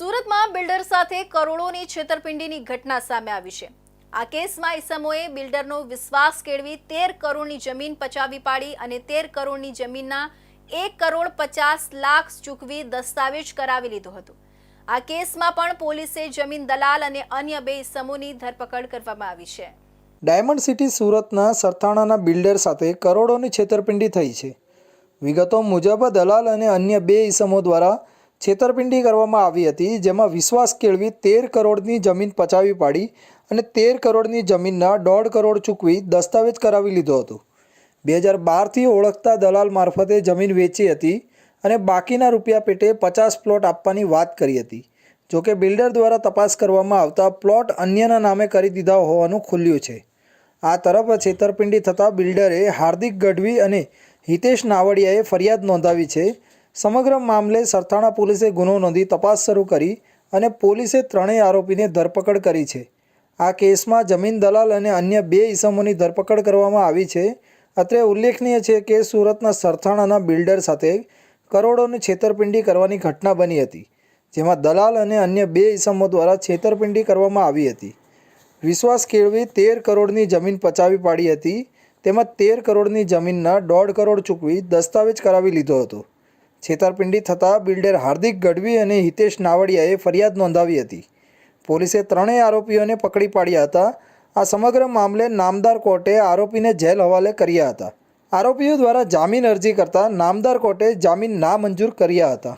સુરતમાં બિલ્ડર સાથે કરોડોની છેતરપિંડીની ઘટના સામે આવી છે. આ કેસમાં ઈસમોએ બિલ્ડરનો વિશ્વાસ કેળવી તેર કરોડની જમીન પચાવી પાડી અને તેર કરોડની જમીનના એક કરોડ પચાસ લાખ ચૂકવી દસ્તાવેજ કરાવી લીધો હતો. આ કેસમાં પણ પોલીસે જમીન દલાલ અને અન્ય બે ઈસમોની ધરપકડ કરવામાં આવી છે. ડાયમંડ સિટી સુરતના સરથાણાના બિલ્ડર સાથે કરોડોની છેતરપિંડી થઈ છે. વિગતો મુજબ દલાલ અને અન્ય બે ઈસમો દ્વારા છેતરપિંડી કરવામાં આવી હતી, જેમાં વિશ્વાસ કેળવી તેર કરોડની જમીન પચાવી પાડી અને તેર કરોડની જમીનના દોઢ કરોડ ચૂકવી દસ્તાવેજ કરાવી લીધો હતો. બે હજાર બારથી ઓળખતા દલાલ મારફતે જમીન વેચી હતી અને બાકીના રૂપિયા પેટે પચાસ પ્લોટ આપવાની વાત કરી હતી. જોકે બિલ્ડર દ્વારા તપાસ કરવામાં આવતા પ્લોટ અન્યના નામે કરી દીધા હોવાનું ખુલ્યું છે. આ તરફ છેતરપિંડી થતાં બિલ્ડરે હાર્દિક ગઢવી અને હિતેશ નાવડિયાએ ફરિયાદ નોંધાવી છે સમગ્ર મામલે સરથાણા પોલીસે ગુનો નોંધી તપાસ શરૂ કરી અને પોલીસે ત્રણેય આરોપીને ધરપકડ કરી છે. આ કેસમાં જમીન દલાલ અને અન્ય બે ઇસમોની ધરપકડ કરવામાં આવી છે. અત્રે ઉલ્લેખનીય છે કે સુરતના સરથાણાના બિલ્ડર સાથે કરોડોની છેતરપિંડી કરવાની ઘટના બની હતી, જેમાં દલાલ અને અન્ય બે ઇસમો દ્વારા છેતરપિંડી કરવામાં આવી હતી. વિશ્વાસ કેળવી તેર કરોડની જમીન પચાવી પાડી હતી, તેમાં તેર કરોડની જમીનના દોઢ કરોડ ચૂકવી દસ્તાવેજ કરાવી લીધો હતો. છેતરપિંડી થતાં બિલ્ડર હાર્દિક ગઢવી અને હિતેશ નાવડિયાએ ફરિયાદ નોંધાવી હતી. પોલીસે ત્રણેય આરોપીઓને પકડી પાડ્યા હતા. આ સમગ્ર મામલે નામદાર કોર્ટે આરોપીને જેલ હવાલે કર્યા હતા. આરોપીઓ દ્વારા જામીન અરજી કરતા નામદાર કોર્ટે જામીન નામંજૂર કર્યા હતા.